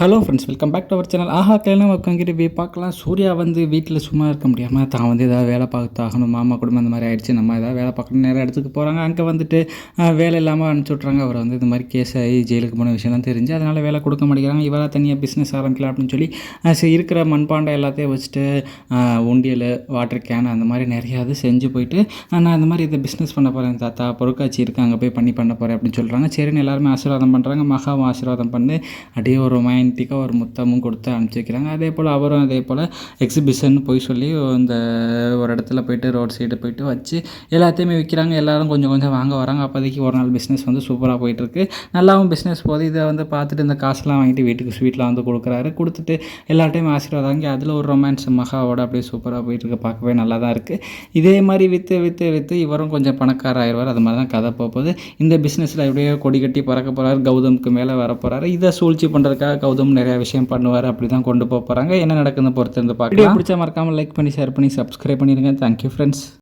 Hello friends welcome back to our channel ஆஹா கல்யாணம் உட்காந்துட்டு போய் பார்க்கலாம். சூர்யா வந்து வீட்டில் சும்மா இருக்க முடியாமல் தான் வந்து ஏதாவது வேலை பார்த்தாகணும் மாமா குடும்பம் அந்த மாதிரி ஆயிடுச்சு. நம்ம ஏதாவது வேலை பார்க்கணும் நேரம் இடத்துக்கு போகிறாங்க அங்கே வந்துட்டு வேலை இல்லாமல் அனுப்பிச்சி விட்றாங்க அவர் வந்து இந்த மாதிரி கேஸ் ஆகி ஜெயிலுக்கு போன விஷயம்லாம் தெரிஞ்சு அதனால் வேலை கொடுக்க மாட்டேங்கிறாங்க. இவராக தனியாக பிஸ்னஸ் ஆரம்பிக்கலாம் அப்படின்னு சொல்லி இருக்கிற மண்பாண்டை எல்லாத்தையும் வச்சுட்டு உண்டியல் வாட்டர் கேன் அந்த மாதிரி நிறையா இது செஞ்சு போயிட்டு நான் இந்த மாதிரி இதை பிஸ்னஸ் பண்ண போகிறேன் தாத்தா பொருட்காட்சி இருக்குது அங்கே போய் பண்ணி பண்ண போகிறேன் அப்படின்னு சொல்கிறாங்க சரின்னு எல்லாருமே ஆசீர்வாதம் பண்ணுறாங்க மகாவும் ஆசீர்வாதம் பண்ணு. அப்படியே ஒரு மைண்ட் ரொமான்டிக்காக ஒரு முத்தமும் கொடுத்து அனுப்பிச்சி வைக்கிறாங்க அதே போல் அவரும் அதே போல் எக்ஸிபிஷன் போய் சொல்லி அந்த ஒரு இடத்துல போயிட்டு ரோட் சைடு போயிட்டு வச்சு எல்லாத்தையுமே விற்கிறாங்க எல்லாரும் கொஞ்சம் கொஞ்சம் வாங்க வராங்க. அப்போதைக்கு ஒரு நாள் பிஸ்னஸ் வந்து சூப்பராக போயிட்டுருக்கு. நல்லாவும் பிஸ்னஸ் போகுது. இதை வந்து பார்த்துட்டு இந்த காசுலாம் வாங்கிட்டு வீட்டுக்கு ஸ்வீட்லாம் வந்து கொடுக்குறாரு. கொடுத்துட்டு எல்லாட்டையும் ஆசீர்வாதம் வாங்கி அதில் ஒரு ரொமான்ஸ் மகாவோட அப்படியே சூப்பராக போயிட்டுருக்கு. பார்க்கவே நல்லா தான் இருக்குது இதே மாதிரி விற்று விற்று விற்று இவரும் கொஞ்சம் பணக்கார ஆயிடுவார். அது மாதிரி தான் கதை போகுது. இந்த பிஸ்னஸில் எப்படியோ கொடி கட்டி பறக்க போகிறாரு கௌதமுக்கு மேலே வர போகிறாரு இதை சூழ்ச்சி பண்ணுறதுக்காக கௌதம் நிறையா விஷயம் பண்ணுவார் அப்படி தான் கொண்டு போக போகிறாங்க என்ன நடக்குதுன்னு பொறுத்து இருந்து பார்க்கலாம். பிடிச்சா மறக்காமல் லைக் பண்ணி ஷேர் பண்ணி சப்ஸ்கிரைப் பண்ணிடுங்க தேங்க்யூ ஃப்ரெண்ட்ஸ்